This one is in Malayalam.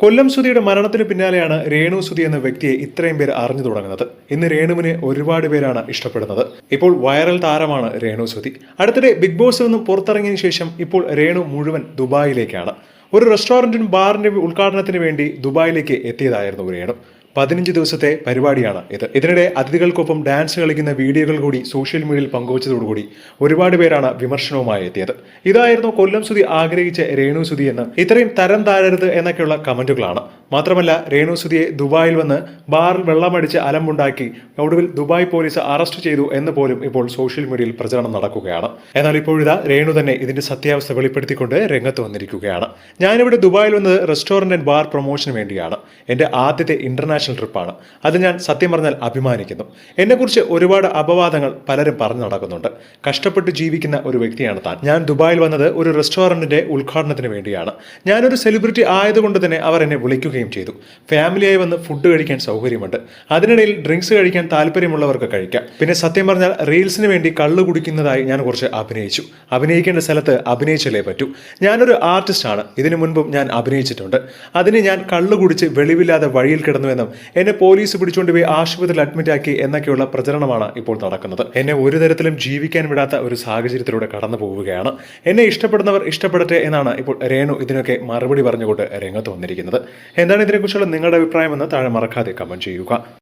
കൊല്ലം സുധിയുടെ മരണത്തിന് പിന്നാലെയാണ് രേണു സുധി എന്ന വ്യക്തിയെ ഇത്രയും പേർ അറിഞ്ഞു തുടങ്ങുന്നത്. ഇന്ന് രേണുവിനെ ഒരുപാട് പേരാണ് ഇഷ്ടപ്പെടുന്നത്. ഇപ്പോൾ വൈറൽ താരമാണ് രേണു സുധി അടുത്തിടെ ബിഗ് ബോസിൽ നിന്നും പുറത്തിറങ്ങിയ ശേഷം ഇപ്പോൾ രേണു മുഴുവൻ ദുബായിലേക്കാണ്. ഒരു റെസ്റ്റോറന്റിനും ബാറിന്റെ ഉദ്ഘാടനത്തിന് വേണ്ടി ദുബായിലേക്ക് എത്തിയതായിരുന്നു രേണു. പതിനഞ്ച് ദിവസത്തെ പരിപാടിയാണ് ഇത്. ഇതിനിടെ അതിഥികൾക്കൊപ്പം ഡാൻസ് കളിക്കുന്ന വീഡിയോകൾ കൂടി സോഷ്യൽ മീഡിയയിൽ പങ്കുവച്ചതോടുകൂടി ഒരുപാട് പേരാണ് വിമർശനവുമായി എത്തിയത്. ഇതായിരുന്നു കൊല്ലം സുധി ആഗ്രഹിച്ച രേണു സുധി എന്ന്. ഇത്രയും തരം താഴരുത് എന്നൊക്കെയുള്ള കമന്റുകളാണ്. മാത്രമല്ല രേണു സുധിയെ ദുബായിൽ വന്ന് ബാറിൽ വെള്ളമടിച്ച് അലമ്പുണ്ടാക്കി ഒടുവിൽ ദുബായ് പോലീസ് അറസ്റ്റ് ചെയ്തു എന്ന് പോലും ഇപ്പോൾ സോഷ്യൽ മീഡിയയിൽ പ്രചരണം നടക്കുകയാണ്. എന്നാൽ ഇപ്പോഴിതാ രേണു തന്നെ ഇതിന്റെ സത്യാവസ്ഥ വെളിപ്പെടുത്തിക്കൊണ്ട് രംഗത്ത് വന്നിരിക്കുകയാണ്. ഞാനിവിടെ ദുബായിൽ വന്നത് റെസ്റ്റോറന്റ് ആൻഡ് ബാർ പ്രൊമോഷന് വേണ്ടിയാണ്. എന്റെ ആദ്യത്തെ ഇന്റർനാഷണൽ ട്രിപ്പാണ് അത് ഞാൻ സത്യം പറഞ്ഞാൽ അഭിമാനിക്കുന്നു. എന്നെക്കുറിച്ച് ഒരുപാട് അപവാദങ്ങൾ പലരും പറഞ്ഞു നടക്കുന്നുണ്ട്. കഷ്ടപ്പെട്ട് ജീവിക്കുന്ന ഒരു വ്യക്തിയാണ് താൻ. ഞാൻ ദുബായിൽ വന്നത് ഒരു റെസ്റ്റോറന്റിന്റെ ഉദ്ഘാടനത്തിന് വേണ്ടിയാണ്. ഞാനൊരു സെലിബ്രിറ്റി ആയതുകൊണ്ട് തന്നെ അവർ എന്നെ വിളിക്കുകയും ചെയ്തു. ഫാമിലിയായി വന്ന് ഫുഡ് കഴിക്കാൻ സൗകര്യമുണ്ട്. അതിനിടയിൽ ഡ്രിങ്ക്സ് കഴിക്കാൻ താല്പര്യമുള്ളവർക്ക് കഴിക്കാം. പിന്നെ സത്യം പറഞ്ഞാൽ റീൽസിന് വേണ്ടി കള്ളു കുടിക്കുന്നതായി ഞാൻ കുറച്ച് അഭിനയിച്ചു. അഭിനയിക്കേണ്ട സ്ഥലത്ത് അഭിനയിച്ചല്ലേ പറ്റൂ. ഞാനൊരു ആർട്ടിസ്റ്റാണ്. ഇതിനു മുൻപും ഞാൻ അഭിനയിച്ചിട്ടുണ്ട്. അതിന് ഞാൻ കള്ളു കുടിച്ച് വെളിവില്ലാതെ വഴിയിൽ കിടന്നുവെന്നും എന്നെ പോലീസ് പിടിച്ചുകൊണ്ട് പോയി ആശുപത്രിയിൽ അഡ്മിറ്റ് ആക്കി എന്നൊക്കെയുള്ള പ്രചരണമാണ് ഇപ്പോൾ നടക്കുന്നത്. എന്നെ ഒരു തരത്തിലും ജീവിക്കാൻ വിടാത്ത ഒരു സാഹചര്യത്തിലൂടെ കടന്നു പോവുകയാണ്. എന്നെ ഇഷ്ടപ്പെടുന്നവർ ഇഷ്ടപ്പെടട്ടെ എന്നാണ് ഇപ്പോൾ രേണു ഇതിനൊക്കെ മറുപടി പറഞ്ഞുകൊണ്ട് രംഗത്ത് വന്നിരിക്കുന്നത്. എന്താണ് ഇതിനെക്കുറിച്ചുള്ള നിങ്ങളുടെ അഭിപ്രായമെന്ന് താഴെ മറക്കാതെ കമന്റ് ചെയ്യുക.